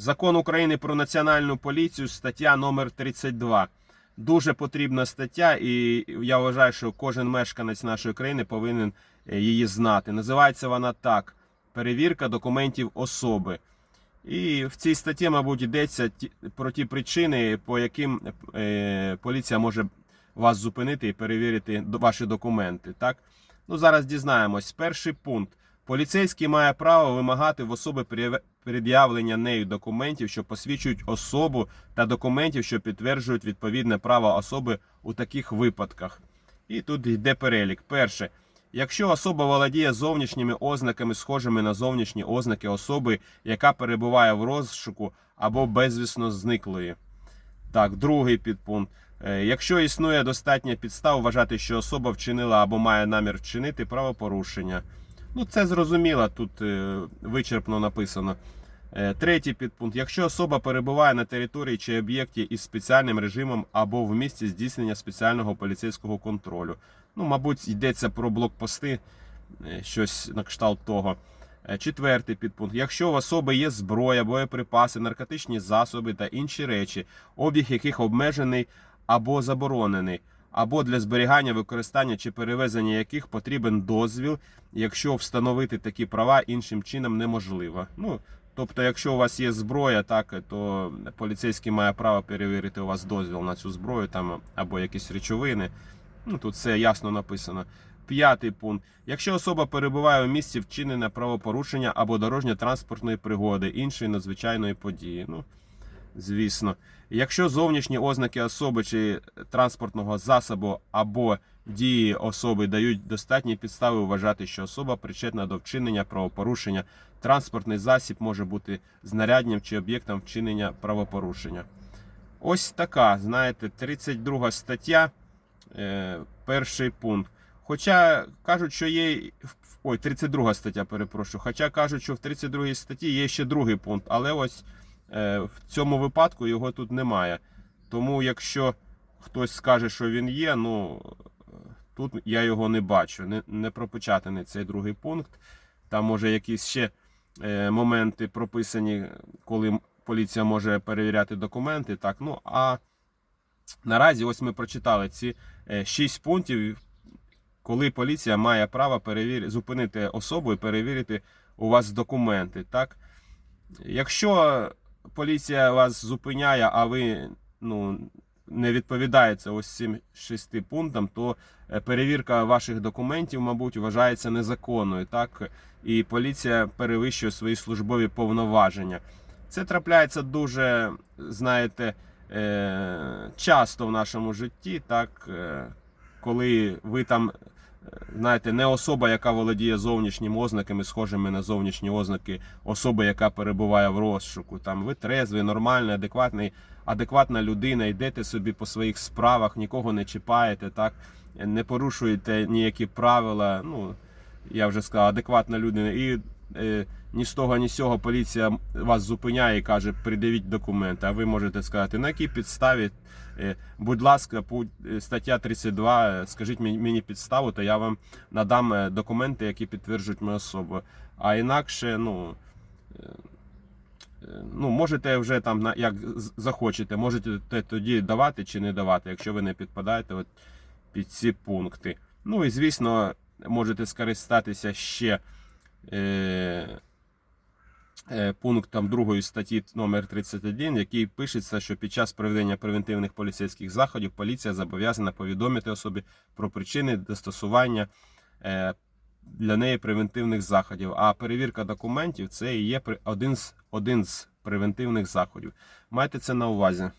Закон України про національну поліцію, стаття номер 32. Дуже потрібна стаття, і я вважаю, що кожен мешканець нашої країни повинен е, її знати. Називається вона так: перевірка документів особи. І в цій статті, мабуть, йдеться про ті причини, по яким е, поліція може вас зупинити і перевірити ваші документи. Так? Ну, зараз дізнаємось. Перший пункт. Поліцейський має право вимагати в особи пред'явлення нею документів, що посвідчують особу, та документів, що підтверджують відповідне право особи у таких випадках. І тут йде перелік. Перше. Якщо особа володіє зовнішніми ознаками, схожими на зовнішні ознаки особи, яка перебуває в розшуку або безвісно зниклої. Так, другий підпункт. Е, Якщо існує достатня підстав вважати, що особа вчинила або має намір вчинити правопорушення. Ну, це зрозуміло, тут е, вичерпно написано. Е, Третій підпункт. Якщо особа перебуває на території чи об'єкті із спеціальним режимом або в місці здійснення спеціального поліцейського контролю. Ну, мабуть, йдеться про блокпости, е, щось на кшталт того. Четвертий підпункт. Якщо в особи є зброя, боєприпаси, наркотичні засоби та інші речі, обіг яких обмежений або заборонений, або для зберігання, використання чи перевезення яких потрібен дозвіл, якщо встановити такі права іншим чином неможливо. Ну, тобто, якщо у вас є зброя, так то поліцейський має право перевірити у вас дозвіл на цю зброю, там або якісь речовини. Ну тут все ясно написано. П'ятий пункт. Якщо особа перебуває у місці вчинення правопорушення або дорожньо-транспортної пригоди, іншої надзвичайної події. Ну, звісно. Якщо зовнішні ознаки особи чи транспортного засобу або дії особи дають достатні підстави вважати, що особа причетна до вчинення правопорушення, транспортний засіб може бути знарядням чи об'єктом вчинення правопорушення. Ось така, знаєте, 32 стаття, е, перший пункт. Хоча кажуть, що є. Ой, 32 стаття, перепрошую. Хоча кажуть, що в 32 статті є ще другий пункт, але ось в цьому випадку його тут немає. Тому, якщо хтось скаже, що він є, ну е, тут я його не бачу. Не, не пропечатаний цей другий пункт. Там може якісь ще е, моменти прописані, коли поліція може перевіряти документи. Так, ну а наразі ось ми прочитали ці е, 6 пунктів, коли поліція має право перевір... зупинити особу і перевірити у вас документи. Так? Якщо поліція вас зупиняє, а ви ну, не відповідаєте ось цим шести пунктам, то е, перевірка ваших документів, мабуть, вважається незаконною. Так? І поліція перевищує свої службові повноваження. Це трапляється дуже, знаєте, е, часто в нашому житті, так, е, коли ви там, знаєте, не особа, яка володіє зовнішніми ознаками, схожими на зовнішні ознаки особи, яка перебуває в розшуку. Там ви трезвий, нормальний, адекватний, адекватна людина, йдете собі по своїх справах, нікого не чіпаєте, так, не порушуєте ніякі правила. Ну, я вже сказав, адекватна людина. І ні з того, ні з цього поліція вас зупиняє і каже, придивіть документи. А ви можете сказати, на якій підставі, Е, будь ласка, е, стаття 32, е, скажіть мені, підставу, то я вам надам е, документи, які підтверджують мою особу. А інакше, ну. е, е, Ну, можете вже там як захочете, можете тоді давати чи не давати, якщо ви не підпадаєте от під ці пункти. Ну і звісно, можете скористатися ще е, е, пунктом 2 статті номер 31, який пишеться, що під час проведення превентивних поліцейських заходів поліція зобов'язана повідомити особі про причини застосування е, для неї превентивних заходів. А перевірка документів це і є один з, один з превентивних заходів. Майте це на увазі.